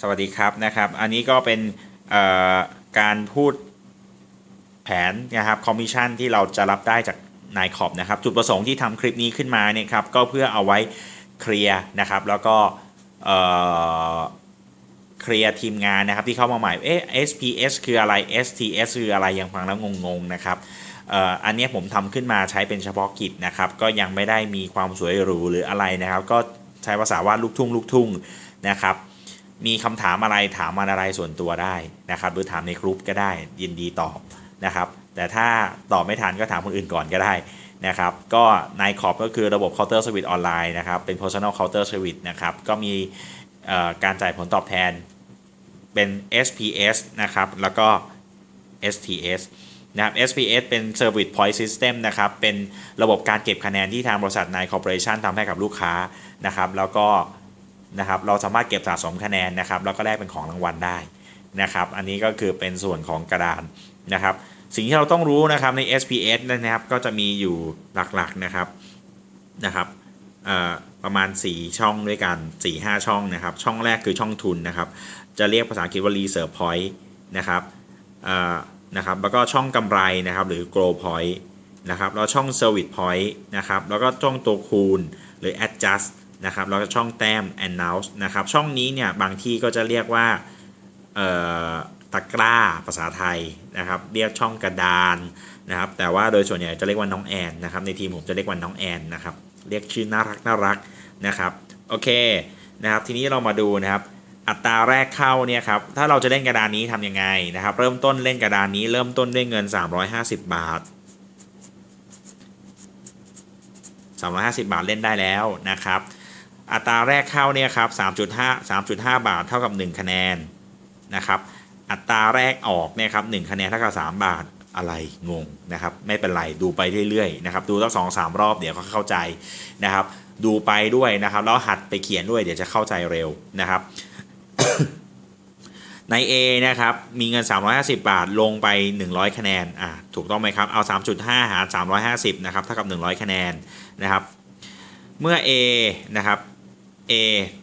สวัสดีครับนะครับ อันนี้ก็เป็นการพูดแผนนะครับคอมมิชชั่นที่เราจะรับได้จากนายขอบนะครับ จุดประสงค์ที่ทำคลิปนี้ขึ้นมาเนี่ยครับก็เพื่อเอาไว้เคลียร์นะครับแล้วก็เคลียร์ทีมงานนะครับที่เข้ามาใหม่เอ๊ะ SPS คืออะไร STS คืออะไรยังฟังแล้วงงๆนะครับอันนี้ผมทำขึ้นมาใช้เป็นเฉพาะกิจนะครับ ก็ยังไม่ได้มีความสวยหรูหรืออะไรนะครับ ก็ใช้ภาษาวาดลูกทุ่งลูกทุ่งนะครับ มีคำถามอะไรถามมาอะไรส่วนตัวได้นะครับ หรือถามในกลุ่มก็ได้ยินดีตอบนะครับ แต่ถ้าตอบไม่ทันก็ถามคนอื่นก่อนก็ได้นะครับ ก็ในขอบก็คือระบบ counter service ออนไลน์นะครับ เป็น personal counter service นะครับ ก็มีการจ่ายผลตอบแทนเป็น SPS นะครับ แล้วก็ STS นะครับ SPS เป็น Service Point System นะครับ เป็นระบบการเก็บคะแนนที่ทางบริษัทนายคอร์ปอเรชันทำให้กับลูกค้านะครับ แล้วก็ นะครับเราสามารถเก็บสะสมคะแนนนะครับแล้วก็แลกเป็นของรางวัลได้นะครับ อันนี้ก็คือเป็นส่วนของกระดานนะครับ สิ่งที่เราต้องรู้นะครับใน SPS นะครับก็จะมีอยู่หลักๆนะครับนะครับประมาณ 4 ช่องด้วยกัน 4-5 ช่องนะครับ ช่องแรกคือช่องทุนนะครับ จะเรียกภาษาอังกฤษว่า reserve point นะครับนะครับ แล้วก็ช่องกำไรนะครับ หรือ grow point นะครับ แล้วช่อง service point นะครับ แล้วก็ช่องตัวคูณหรือ adjust นะครับแล้วก็ช่องแต้ม announce นะครับช่องนี้เนี่ยบางที่ก็จะเรียกว่าตะกร้าภาษาไทยนะครับเรียกช่องกระดานนะครับแต่ว่าโดยส่วนใหญ่จะเรียกว่าน้องแอนนะครับในทีมผมจะเรียกว่าน้องแอนนะครับเรียกชื่อน่ารักน่ารักนะครับโอเคนะครับทีนี้เรามาดูนะครับอัตราแรกเข้าเนี่ยครับถ้าเราจะเล่นกระดานนี้ทำยังไงนะครับเริ่มต้นเล่นกระดานนี้เริ่มต้นด้วยเงิน 350 บาท 350 บาทเล่นได้แล้วนะครับ อัตราแรกเข้าเนี่ยครับ3.5 3.5 บาทเท่ากับ 1 คะแนนนะครับ อัตราแรกออกเนี่ยครับ1คะแนนเท่ากับ 3 บาทอะไรงงนะครับไม่เป็นไรดูไปเรื่อยๆนะครับดูตั้งสองสามรอบเดี๋ยวก็เข้าใจนะครับ ดูไปด้วยนะครับแล้วหัดไปเขียนด้วยเดี๋ยวจะเข้าใจเร็วนะครับ ใน A นะครับมีเงิน 350 บาทลงไป 100 คะแนนอะถูกต้องไหมครับเอา 3.5 หาร 350 นะครับเท่ากับ 100 คะแนนนะครับ เมื่อ A นะครับ A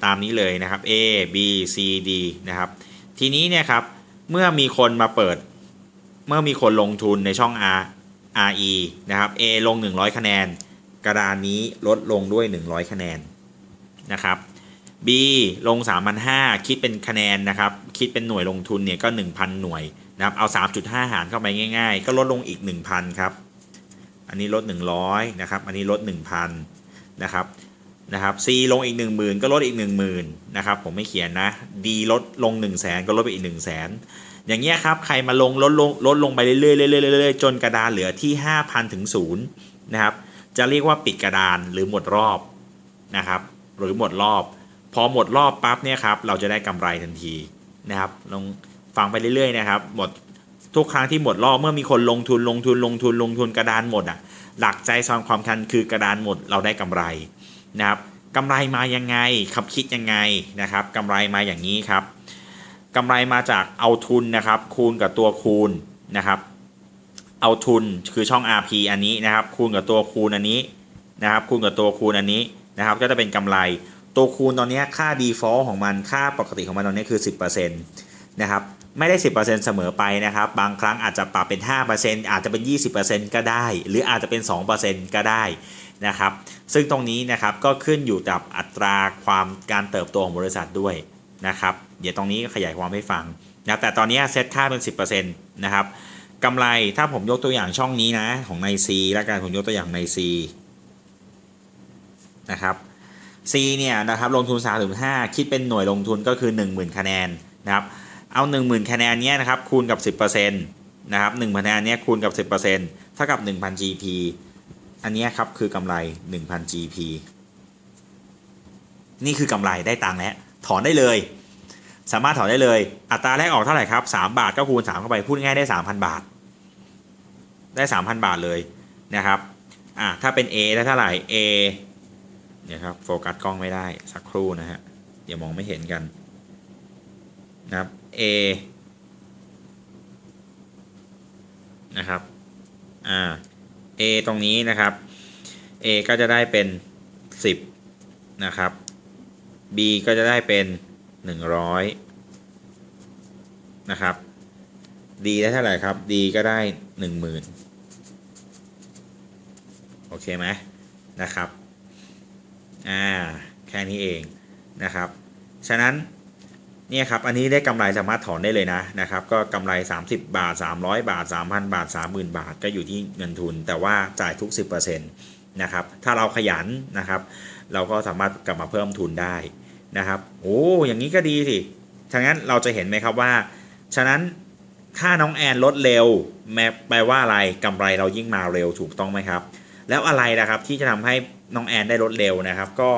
ตามนี้เลยนะครับ A B C D นะครับทีนี้เนี่ยครับเมื่อมีคนมาเปิด เมื่อมีคนลงทุนในช่อง R RE นะครับ A ลง 100 คะแนน กระดานนี้ลดลงด้วย 100 คะแนนนะครับ B ลง 3,500 คิดเป็นคะแนนนะครับ คิดเป็นหน่วยลงทุนเนี่ยก็ 1,000 หน่วยนะครับ เอา 3.5 หารเข้าไปง่าย ๆ ก็ลดลงอีก 1,000 ครับ อันนี้ลด 100 นะครับ อันนี้ลด 1,000 นะครับ นะครับ C ลงอีก 10,000 ก็ลดอีก 10,000นะครับผมไม่เขียนนะ D ลดลง 1 0 0 0 0แก็ลดไปอีก 1 0 0 0 0แอย่างเงี้ยครับ ใครมาลงลดลงลดลงไปเรื่อยๆเรื่อยๆเรื่อยจนกระดานเหลือที่ 5,000 ถึง0นะครับ จะเรียกว่าปิดกระดานหรือหมดรอบนะครับ หรือหมดรอบ พอหมดรอบปั๊บเนี่ยครับเราจะได้กำไรทันทีนะครับลองฟังไปเรื่อยๆนะครับหมดทุกครั้งที่หมดรอบเมื่อมีคนลงทุนลงทุนลงทุนลงทุนกระดานหมดอะหลักใจสอนความคันคือกระดานหมดเราได้กำไร นะครับกำไรมายังไงขับคิดยังไงนะครับกำไรมาอย่างนี้ครับกำไรมาจากเอาทุนนะครับ คูณกับตัวคูณนะครับ เอาทุนคือช่อง RP อันนี้นะครับ คูณกับตัวคูณอันนี้นะครับ คูณกับตัวคูณอันนี้นะครับ ก็จะเป็นกำไรตัวคูณตอนนี้ค่า default ของมันค่าปกติของมันตอนนี้คือ 10%นะครับไม่ได้ 10%เสมอไปนะครับ บางครั้งอาจจะปรับเป็น 5%อาจจะเป็น 20%ก็ได้ หรืออาจจะเป็น 2%ก็ได้นะครับ ซึ่งตรงนี้นะครับก็ขึ้นอยู่กับอัตราความการเติบโตของบริษัทด้วยนะครับ เดี๋ยวตรงนี้ขยายความให้ฟังนะแต่ตอนนี้เซตค่าเป็น 10%นะครับกำไรถ้าผมยกตัวอย่างช่องนี้นะของใน C แล้วกันผมยกตัวอย่างใน C นะครับ C เนี่ยนะครับลงทุน3ถึง5คิดเป็นหน่วยลงทุนก็คือ 10,000 คะแนนนะครับเอา 10,000 คะแนนเนี้ยนะครับคูณกับ 10%นะครับ1คะแนนเนี้ยคูณกับ 10%เท่ากับ 1,000 GP อันนี้ครับคือกำไร 1,000 GP นี่คือกำไรได้ตังค์แล้ว ถอนได้เลย สามารถถอนได้เลย อัตราแรกออกเท่าไหร่ครับ 3 บาทก็คูณ 3 เข้าไป พูดง่ายได้ 3,000 บาท ได้ 3,000 บาทเลยนะครับอะถ้าเป็น A ได้เท่าไหร่ A เนี่ยครับโฟกัสกล้องไม่ได้สักครู่นะฮะ เดี๋ยวมองไม่เห็นกันนะครับ A นะครับ อ่า A ตรงนี้นะครับ A ก็จะได้เป็น 10 นะครับ B ก็จะได้เป็น 100 นะครับดีได้เท่าไหร่ครับดีก็ได้หนึ่งหมื่นโอเคไหมนะครับ อ่า แค่นี้เองนะครับ ฉะนั้น เนี่ยครับอันนี้ได้กำไรสามารถถอนได้เลยนะนะครับก็กำไร 30 บาท 300 บาท 3,000 บาท 30,000 บาท ก็อยู่ที่เงินทุน แต่ว่าจ่ายทุก 10%นะครับถ้าเราขยันนะครับ เราก็สามารถกลับมาเพิ่มทุนได้นะครับโอ้อย่างนี้ก็ดีสิฉะนั้นเราจะเห็นไหมครับว่า ฉะนั้นถ้าน้องแอนลดเร็วแม้แปลว่าอะไรกำไรเรายิ่งมาเร็วถูกต้องไหมครับ แล้วอะไรนะครับที่จะทำให้น้องแอนได้ลดเร็วนะครับ ก็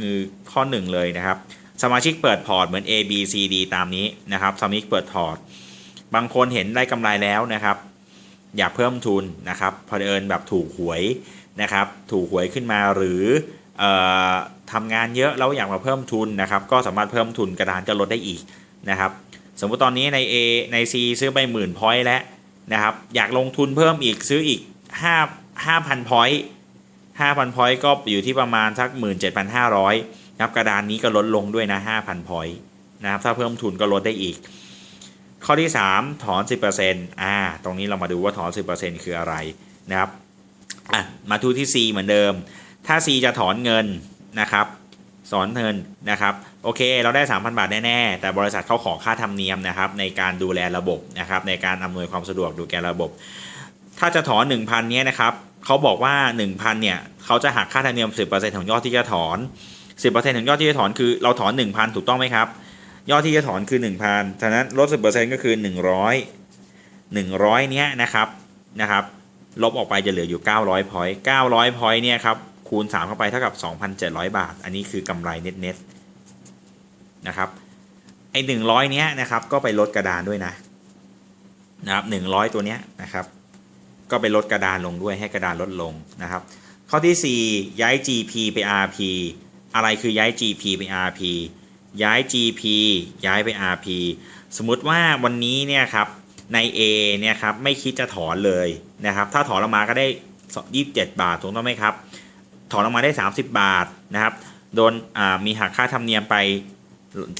คือข้อหนึ่งเลยนะครับ สมาชิกเปิดพอร์ตเหมือน A B C D ตามนี้นะครับสมาชิกเปิดพอร์ต บางคนเห็นได้กำไรแล้วนะครับ อยากเพิ่มทุนนะครับพอเอิญแบบถูกหวยนะครับ ถูกหวยขึ้นมาหรือออทำงานเยอะแล้วอยากมาเพิ่มทุนนะครับ ก็สามารถเพิ่มทุนกระดานก็ลดได้อีกนะครับ สมมุติตอนนี้ใน A ใน C ซื้อไปหมื่นพอยต์แล้วนะครับ อยากลงทุนเพิ่มอีกซื้ออีก5 5,000พอยต์5,000พอยต์ก็อยู่ที่ประมาณสัก 17,500 นะครับกระดานนี้ก็ลดลงด้วยนะ5,000พอยต์นะครับถ้าเพิ่มทุนก็ลดได้อีก ข้อที่ 3 ถอน 10%อ่าตรงนี้เรามาดูว่าถอน 10%คืออะไรนะครับอะมาดูที่ C เหมือนเดิม ถ้า C จะถอนเงินนะครับสอนเงินนะครับโอเค เราได้ 3,000 บาทแน่ ๆ แต่บริษัทเขาขอค่าธรรมเนียมนะครับในการดูแลระบบนะครับในการอำนวยความสะดวกดูแลระบบ ถ้าจะถอน 1,000เนี้ยนะครับเขาบอกว่า 1,000เนี่ยเขาจะหักค่าธรรมเนียม 10%ของยอดที่จะถอน 10%ของยอดที่จะถอนคือเราถอน1,000ถูกต้องไหมครับ ยอดที่จะถอนคือ1,000ฉะนั้นลด10%ก็คือ100 100เนี้ยนะครับนะครับ ลบออกไปจะเหลืออยู่900พอยต์900พอยต์เนี่ยครับคูณ3เข้าไปเท่ากับ2,700บาท อันนี้คือกำไรเน็ตๆนะครับไอ้100เนี้ยนะครับก็ไปลดกระดานด้วยนะนะครับ100ตัวเนี้ยนะครับก็ไปลดกระดานลงด้วยให้กระดานลดลงนะครับ ข้อที่ 4 ย้าย GP ไป RP อะไรคือย้าย GP ไป RP ย้าย GP ย้ายไป RP สมมุติว่าวันนี้เนี่ยครับใน A เนี่ยครับไม่คิดจะถอนเลยนะครับถ้าถอนออกมาก็ได้ 27 บาทถูกต้องไหมครับ ถอนออกมาได้ 30 บาทนะครับโดนมีหักค่าธรรมเนียมไป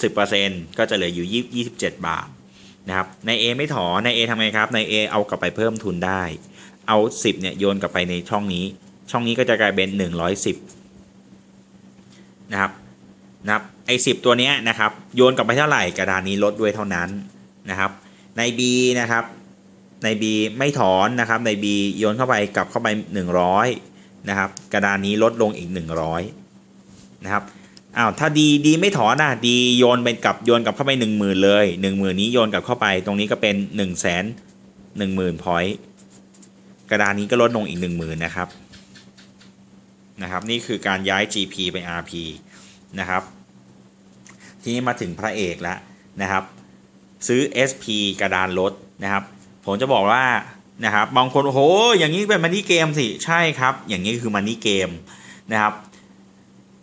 10%ก็จะเหลืออยู่ 27 บาทนะครับใน A ไม่ถอนใน A ทำไงครับใน A เอากลับไปเพิ่มทุนได้ เอา 10เนี่ยโยนกลับไปในช่องนี้ ช่องนี้ก็จะกลายเป็น 110 นะครับนะครับไอ้สิตัวเนี้ยนะครับโยนกลับไปเท่าไหร่กระดานนี้ลดด้วยเท่านั้นนะครับ ใน B นะครับใน B ไม่ถอนนะครับใน B โยนเข้าไปกลับเข้าไป 100นะครับกระดานนี้ลดลงอีก 100นะครับอ้าวถ้าดีดีไม่ถอนนะดีโยนไปกลับโยนกลับเข้าไป 1 0,000 เลย 1 0,000 นี้โยนกลับเข้าไปตรงนี้ก็เป็น 1 1 0 0 0 0 0พอยต์กระดานนี้ก็ลดลงอีก 10,000 นะครับ นะครับนี่คือการย้าย GP ไป RP นะครับทีนี้มาถึงพระเอกแล้วนะครับ ซื้อ SP กระดานลดนะครับ ผมจะบอกว่านะครับบางคนโอ้โหอย่างนี้เป็นมันนี่เกมสิใช่ครับ อย่างนี้คือมันนี่เกมนะครับ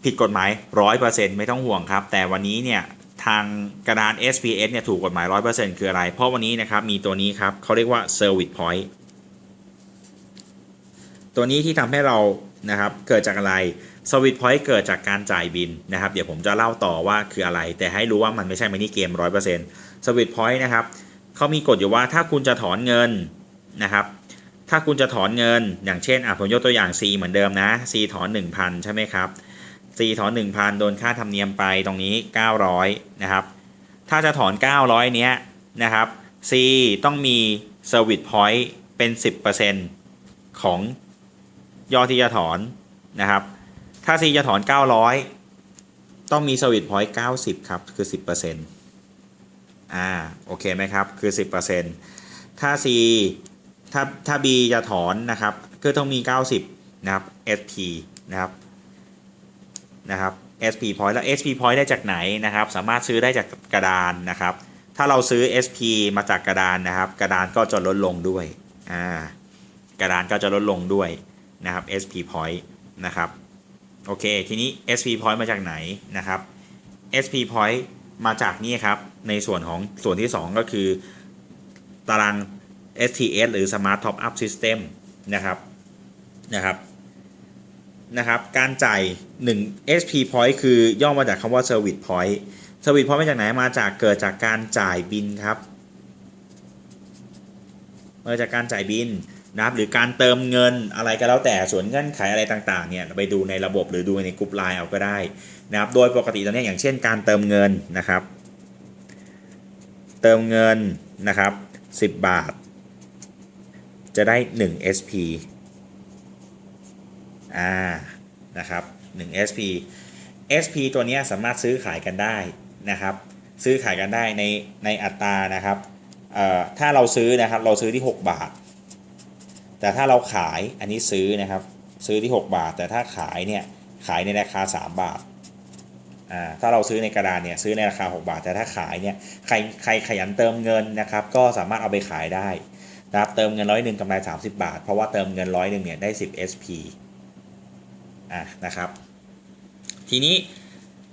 ผิดกฎหมาย100%ไม่ต้องห่วงครับ แต่วันนี้เนี่ยทางกระดาน SPS เนี่ยถูกกฎหมาย 100%คืออะไร เพราะวันนี้นะครับมีตัวนี้ครับเขาเรียกว่า Service Point ตัวนี้ที่ทำให้เรา นะครับ เกิดจากอะไรสวิตพอยต์เกิดจากการจ่ายบินนะครับ เดี๋ยวผมจะเล่าต่อว่าคืออะไร แต่ให้รู้ว่ามันไม่ใช่มินิเกม100%สวิตพอยต์นะครับเขามีกฎอยู่ว่าถ้าคุณจะถอนเงินนะครับ ถ้าคุณจะถอนเงิน อย่างเช่นอะผมยกตัวอย่าง C เหมือนเดิมนะ C ถอน 1,000 ใช่ไหมครับ C ถอน 1,000 โดนค่าธรรมเนียมไปตรงนี้ 900 นะครับ ถ้าจะถอน 900 เนี้ยนะครับ C ต้องมี Service Point เป็น 10%ของ ยอที่จะถอนนะครับ ถ้า C จะถอน 900 ต้องมีสวิตพอยต์90 ครับ คือ 10%อ่าโอเคไหมครับ คือ 10%ถ้า C ถ้าถ้า B จะถอนนะครับก็ต้องมี 90 นะครับ SP นะครับนะครับ SP point แล้ว SP point ได้จากไหนนะครับ สามารถซื้อได้จากกระดานนะครับ ถ้าเราซื้อ SP มาจากกระดานนะครับ กระดานก็จะลดลงด้วยอ่ากระดานก็จะลดลงด้วย นะครับ SP point นะครับโอเค ทีนี้ SP point มาจากไหนนะครับ SP point มาจากนี่ครับ ในส่วนของส่วนที่ 2 ก็คือ ตาราง STS หรือ Smart Top Up System นะครับนะครับนะครับ การจ่าย 1 SP point คือย่อมาจากคำว่า Service point Service point มาจากไหนมาจากเกิดจากการจ่ายบินครับม่ว่าจะการจ่ายบิน นะครับหรือการเติมเงินอะไรก็แล้วแต่ส่วนเงื่อนไขอะไรต่างๆเนี่ยไปดูในระบบหรือดูในกลุ่มไลน์เอาก็ได้นะครับโดยปกติตอนนี้อย่างเช่น การเติมเงินนะครับ เติมเงินนะครับ 10 บาท จะได้ 1 SP อ่านะครับ1 SP SP ตัวนี้สามารถซื้อขายกันได้นะครับ ซื้อขายกันได้ในในอัตรานะครับถ้าเราซื้อนะครับเราซื้อที่ 6 บาท แต่ถ้าเราขายอันนี้ซื้อนะครับ ซื้อที่ 6 บาท แต่ถ้าขายเนี่ยขายในราคา 3 บาทอ่าถ้าเราซื้อในกระดานเนี่ยซื้อในราคา 6 บาท แต่ถ้าขายเนี่ยใครใครขยันเติมเงินนะครับ ก็สามารถเอาไปขายได้นะครับเติมเงินร้อยหนึ่งกำไร 30 บาท เพราะว่าเติมเงินร้อยหนึ่งเนี่ยได้ 10 SP อะนะครับ ทีนี้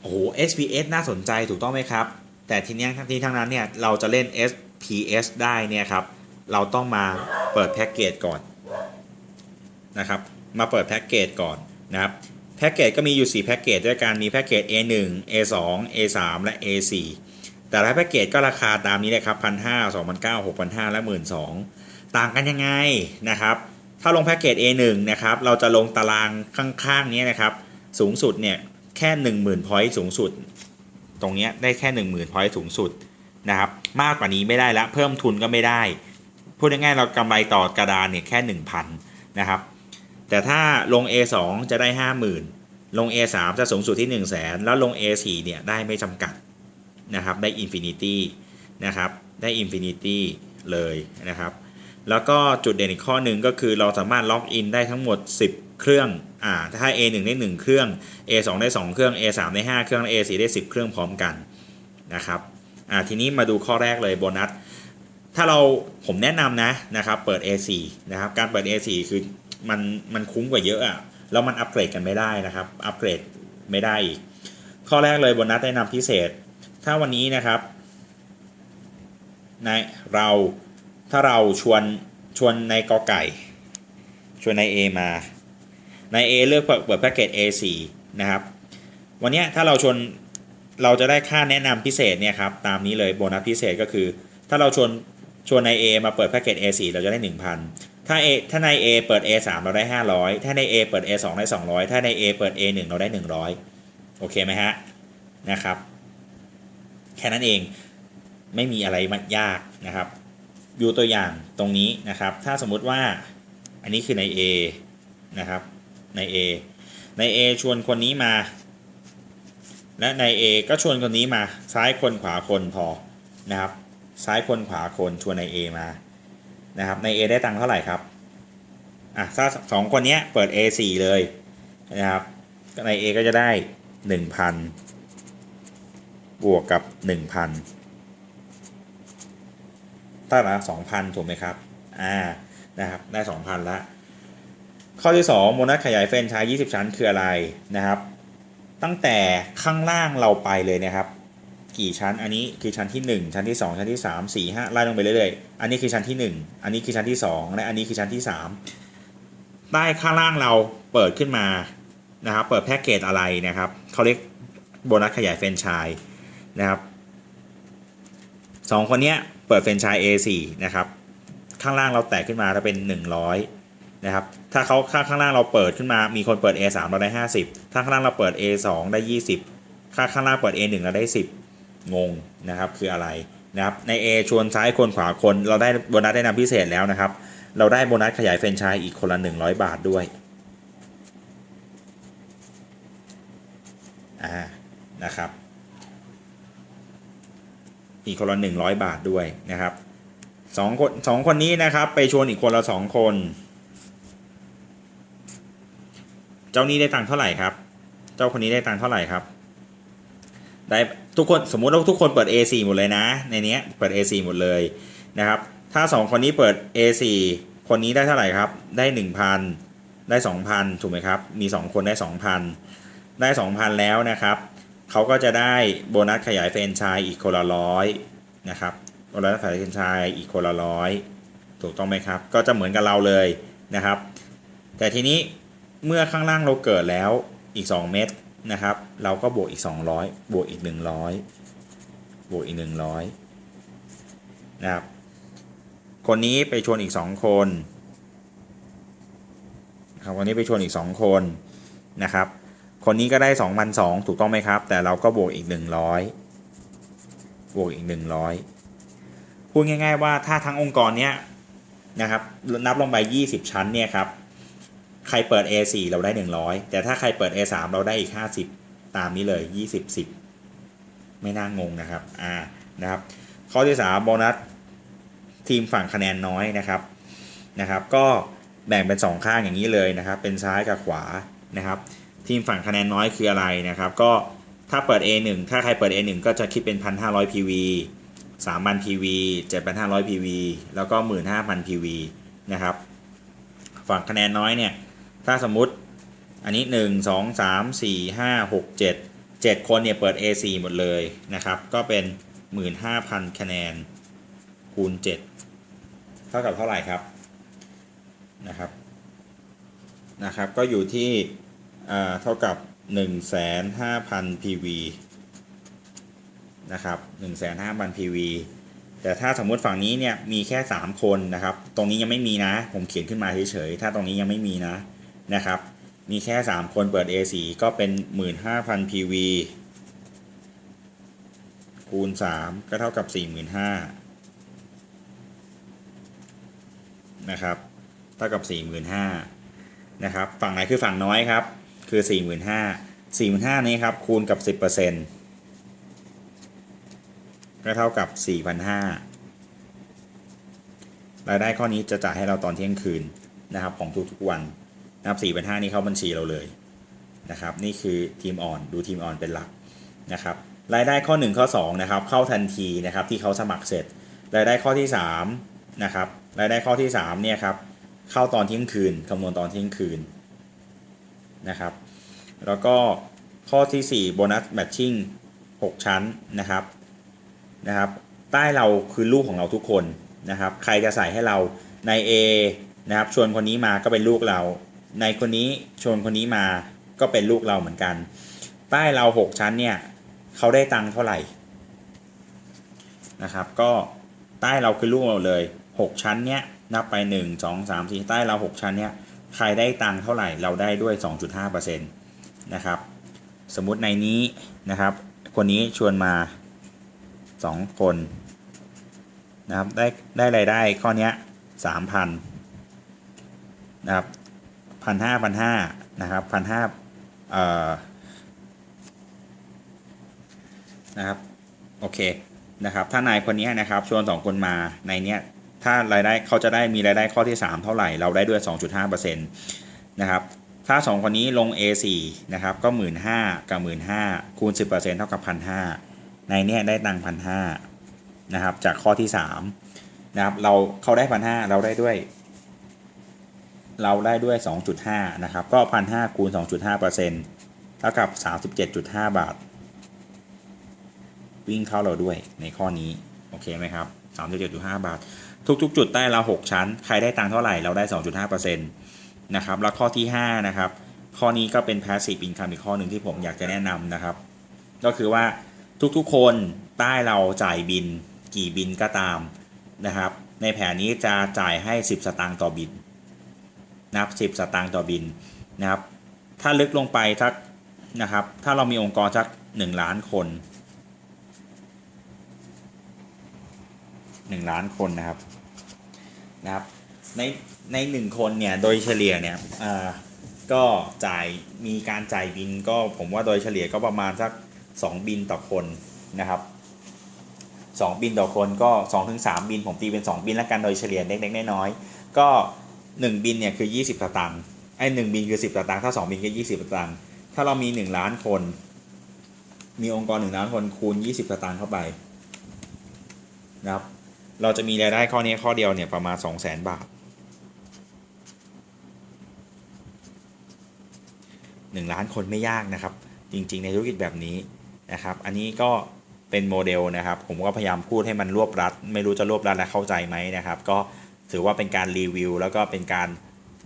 โอ้โห SPS น่าสนใจถูกต้องไหมครับ แต่ทีนี้ทั้งที่ทั้งนั้นเนี่ยเราจะเล่น SPS ได้เนี่ยครับ เราต้องมาเปิดแพ็กเกจก่อน นะครับมาเปิดแพ็กเกจก่อนนะครับแพ็กเกจก็มีอยู่ 4 แพ็กเกจด้วยกันมีแพ็กเกจ A1 A2 A3 และ A4 แต่ละแพ็กเกจก็ราคาตามนี้เลยครับพันห้าสองพันเก้าหกพันห้าและหมื่นสองต่างกันยังไงนะครับ ถ้าลงแพ็กเกจ A1 นะครับเราจะลงตารางข้างๆนี้นะครับ สูงสุดเนี่ยแค่10,000 point สูงสุด ตรงเนี้ยได้แค่ 10,000 point สูงสุดนะครับ มากกว่านี้ไม่ได้ละเพิ่มทุนก็ไม่ได้ พูดง่ายๆเรากำไรต่อกระดานเนี่ยแค่ 1,000นะครับ แต่ถ้าลง A2 จะได้ 50,000 ลง A3 จะสูงสุดที่ 1 0 0 0 0แสนแล้วลง A4 เนี่ยได้ไม่จำกัดนะครับได้ Infinity นะครับได้ Infinity เลยนะครับแล้วก็จุดเด่นอีกข้อหนึ่งก็คือเราสามารถล็อกอินได้ทั้งหมด 10 เครื่องอ่าถ้า A1 ได้ 1 เครื่อง A2 ได้ 2 เครื่อง A3 ได้ 5 เครื่อง A4 ได้ 10 เครื่องพร้อมกันนะครับอ่าทีนี้มาดูข้อแรกเลยโบนัสถ้าเราผมแนะนำนะนะครับเปิด A4 นะครับการเปิด A4 คือ มันมันคุ้มกว่าเยอะอะแล้วมันอัปเกรดกันไม่ได้นะครับ อัปเกรดไม่ได้อีก ข้อแรกเลยโบนัสแนะนำพิเศษ ถ้าวันนี้นะครับในเราถ้าเราชวนชวนในกอไก่ ชวนใน A มาใน A เลือกเปิดแพ็กเกจ A4 นะครับ วันนี้ถ้าเราชวนเราจะได้ค่าแนะนำพิเศษเนี่ยครับตามนี้เลยโบนัสพิเศษก็คือ ถ้าเราชวนชวนใน A มาเปิดแพ็กเกจ A4 เราจะได้ 1,000 ถ้า A ถ้าใน A เปิด A3 เราได้ 500 ถ้าใน A เปิด A2 ได้ 200 ถ้าใน A เปิด A1 เราได้ 100 โอเคไหมฮะ นะครับ แค่นั้นเอง ไม่มีอะไรมายากนะครับ ดูตัวอย่างตรงนี้นะครับ ถ้าสมมุติว่า อันนี้คือใน A นะครับ ใน A ใน A ชวนคนนี้มา และใน A ก็ชวนคนนี้มา ซ้ายคนขวาคนพอ นะครับ ซ้ายคนขวาคนชวนใน A มา นะครับใน A ได้ตังค์เท่าไหร่ครับอะถ้าสองคนนี้เปิด A4 เลยนะครับใน A ก็จะได้ 1,000 บวกกับ 1,000ถ้าละ2,000 ถูกไหมครับอ่านะครับได้ 2,000ละข้อที่ 2 โมนัสขยายเฟรนไชส์20 ชั้นคืออะไรนะครับ ตั้งแต่ข้างล่างเราไปเลยนะครับ กี่ชั้น อันนี้คือชั้นที่ 1 ชั้นที่ 2 ชั้นที่ 3 4 5ไล่ลงไปเรื่อยๆ อันนี้คือชั้นที่ 1 อันนี้คือชั้นที่ 2 และอันนี้คือชั้นที่ 3 ใต้ข้างล่างเราเปิดขึ้นมานะครับ เปิดแพ็กเกจอะไรนะครับเขาเรียกโบนัสขยายเฟรนไชส์นะครับสองคนเนี้ยเปิดเฟรนไชส์ A4 นะครับ ข้างล่างเราแตกขึ้นมาจะเป็น 100นะครับ ถ้าเขาข้างข้างล่างเราเปิดขึ้นมา มีคนเปิด A3 เราได้ 50 ถ้าข้างล่างเราเปิด A2 ได้ 20ถ้าข้างล่างเปิด A1 เราได้ 10 งงนะครับคืออะไรนะครับใน A ชวนซ้ายคนขวาคน เราได้โบนัสได้นำพิเศษแล้วนะครับ เราได้โบนัสขยายเฟรนไชส์อีกคนละ 100 บาทด้วยอ่านะครับ อีกคนละหนึ่งร้อยบาทด้วยนะครับสองคนสองคนนี้นะครับ ไปชวนอีกคนละสองคน เจ้านี้ได้ตังค์เท่าไหร่ครับ เจ้าคนนี้ได้ตังค์เท่าไหร่ครับ ได้ทุกคนสมมุติว่าทุกคนเปิด A4 หมดเลยนะ ในนี้เปิด A4 หมดเลยนะครับ ถ้าสองคนนี้เปิด A4 คนนี้ได้เท่าไหร่ครับ ได้หนึ่งพันได้สองพันถูกไหมครับ มีสองคนได้สองพันได้สองพันแล้วนะครับ เขาก็จะได้โบนัสขยายเฟรนชส์อีกคนละร้อยนะครับโบนัสขยายเฟรนชส์อีกคนละร้อยถูกต้องไหมครับ ก็จะเหมือนกับเราเลยนะครับ แต่ทีนี้เมื่อข้างล่างเราเกิดแล้วอีก 2 เม็ด นะครับ เราก็บวกอีก 200 บวกอีก 100 บวกอีก 100 นะครับ คนนี้ไปชวนอีกสองคนครับคนนี้ไปชวนอีกสองคนนะครับ คนนี้ก็ได้2 2 0 0ถูกต้องไหมครับ แต่เราก็บวกอีก 100 บวกอีก 100 พูดง่าย ๆ ว่าถ้าทั้งองค์กรเนี้ยนะครับนับลงไป 20 ชั้นเนี่ยครับ ใครเปิด A4 เราได้ 100 แต่ถ้าใครเปิด A3 เราได้อีก 50 ตามนี้เลย 20 10 ไม่น่างงนะครับอ่านะครับข้อที่3โบนัสทีมฝั่งคะแนนน้อยนะครับนะครับ ก็แบ่งเป็น 2 ข้างอย่างนี้เลยนะครับ เป็นซ้ายกับขวานะครับ ทีมฝั่งคะแนนน้อยคืออะไรนะครับ ก็ถ้าเปิด A1 ถ้าใครเปิด A1 ก็จะคิดเป็น 1,500 PV 3,000 PV 7,500 PV แล้วก็ 15,000 PV นะครับ ฝั่งคะแนนน้อยเนี่ย ถ้าสมมุติอันนี้ 1 2 3 4 5 6 7 7 คนเนี่ยเปิด A4 หมดเลยนะครับ ก็เป็น 15,000 คะแนนคูณ 7 เท่ากับเท่าไหร่ครับนะครับนะครับ ก็อยู่ที่อ่าเท่ากับ 15,000 PV นะครับ 15,000 PV แต่ถ้าสมมุติฝั่งนี้เนี่ยมีแค่ 3 คนนะครับ ตรงนี้ยังไม่มีนะ ผมเขียนขึ้นมาเฉยๆ ถ้าตรงนี้ยังไม่มีนะ นะครับ มีแค่ 3 คนเปิด A4 ก็เป็น 15,000 PV คูณ 3 ก็เท่ากับ 45,000นะครับ เท่ากับ 45,000นะครับ ฝั่งไหนคือฝั่งน้อยครับ คือ 45,000 45,000นี้ครับ คูณกับ 10%ก็เท่ากับ 4,500รายได้ข้อนี้จะจ่ายให้เราตอนเที่ยงคืนนะครับของทุกๆวัน นะครับ4,500นี้เข้าบัญชีเราเลยนะครับ นี่คือทีมอ่อนดูทีมอ่อนเป็นหลักนะครับ รายได้ข้อ 1 ข้อ2นะครับ เข้าทันทีนะครับที่เขาสมัครเสร็จ รายได้ข้อที่3นะครับ รายได้ข้อที่3เนี่ยครับ เข้าตอนเที่ยงคืนคำนวณตอนเที่ยงคืนนะครับ แล้วก็ข้อที่4โบนัสแมทชิ่ง6ชั้นนะครับนะครับ ใต้เราคือลูกของเราทุกคนนะครับ ใครจะใส่ให้เราใน A นะครับ ชวนคนนี้มาก็เป็นลูกเรา ในคนนี้ชวนคนนี้มาก็เป็นลูกเราเหมือนกัน ใต้เรา6ชั้นเนี่ยเขาได้ตังค์เท่าไหร่นะครับ ก็ใต้เราคือลูกเราเลย 6 ชั้นเนี่ยนับไป 1 2 3 4 ใต้เรา 6 ชั้นเนี่ยใครได้ตังค์เท่าไหร่เราได้ด้วย 2.5%นะครับ สมมุติในนี้นะครับ คนนี้ชวนมา 2 คนนะครับได้ได้รายได้ข้อเนี้ย3,000นะครับ พันห้าพันห้านะครับพันห้าเอ่อนะครับโอเคนะครับถ้านายคนนี้นะครับชวนสองคนมาในเนี้ยถ้ารายได้เขาจะได้มีรายได้ข้อที่ 3 เท่าไหร่เราได้ด้วย 2.5%นะครับถ้า 2 คนนี้ลง A4 นะครับก็ 1 5ื่นกับ1 5ื่นคูณ 10%เท่ากับ1,500ในเนี้ยได้ตังค์พันห้านะครับจากข้อที่3นะครับเราเขาได้พันห้าเราได้ด้วย เราได้ด้วย 2.5 นะครับ ก็ 1,500คูณ2.5เปอร์เซ็นต์เท่ากับ 37.5 บาท วิ่งเข้าเราด้วยในข้อนี้ โอเคไหมครับ 37.5 บาท ทุกๆ จุดใต้เรา 6 ชั้น ใครได้ตังค์เท่าไหร่ เราได้ 2.5เปอร์เซ็นต์นะครับ แล้วข้อที่ 5 นะครับ ข้อนี้ก็เป็น passive income อีกข้อหนึ่งที่ผมอยากจะแนะนำนะครับ ก็คือว่าทุกๆ คนใต้เราจ่ายบิน กี่บินก็ตามนะครับ ในแผนนี้จะจ่ายให้ 10 สตางค์ต่อบิน นับ10สตางค์ต่อบินนะครับถ้าลึกลงไปสักนะครับ ถ้าเรามีองค์กรสัก1ล้านคน1ล้านคนนะครับนะครับในในหนึ่งคนเนี่ยโดยเฉลี่ยเนี่ยอ่าก็จ่ายมีการจ่ายบินก็ผมว่าโดยเฉลี่ยก็ประมาณสัก 2 บินต่อคนนะครับ2บินต่อคนก็2-3ถึงบินผมตีเป็น 2 บินแล้วกันโดยเฉลี่ยเล็กๆน้อยๆก็ 1บินเนี่ยคือ20สตางค์ไอ้หนึ่งบินคือ10สตางค์ถ้า2บินก็20สตางค์ถ้าเรามี1ล้านคน มีองค์กร1ล้านคนคูณ20สตางค์เข้าไปนะครับ เราจะมีรายได้ข้อนี้ข้อเดียวเนี่ยประมาณ2 0 0 0 0 0บาท1ล้านคนไม่ยากนะครับ จริง ๆ ในธุรกิจแบบนี้นะครับ อันนี้ก็เป็นโมเดลนะครับ ผมก็พยายามพูดให้มันรวบรัด ไม่รู้จะรวบรัดและเข้าใจไหมนะครับ ก็ ถือว่าเป็นการรีวิว แล้วก็เป็นการ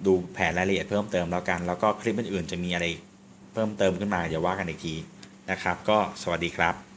ดูแผนรายละเอียดเพิ่มเติมแล้วกัน แล้วก็คลิปอื่นๆจะมีอะไรเพิ่มเติมขึ้นมาเดี๋ยวว่ากันอีกทีนะครับ ก็สวัสดีครับ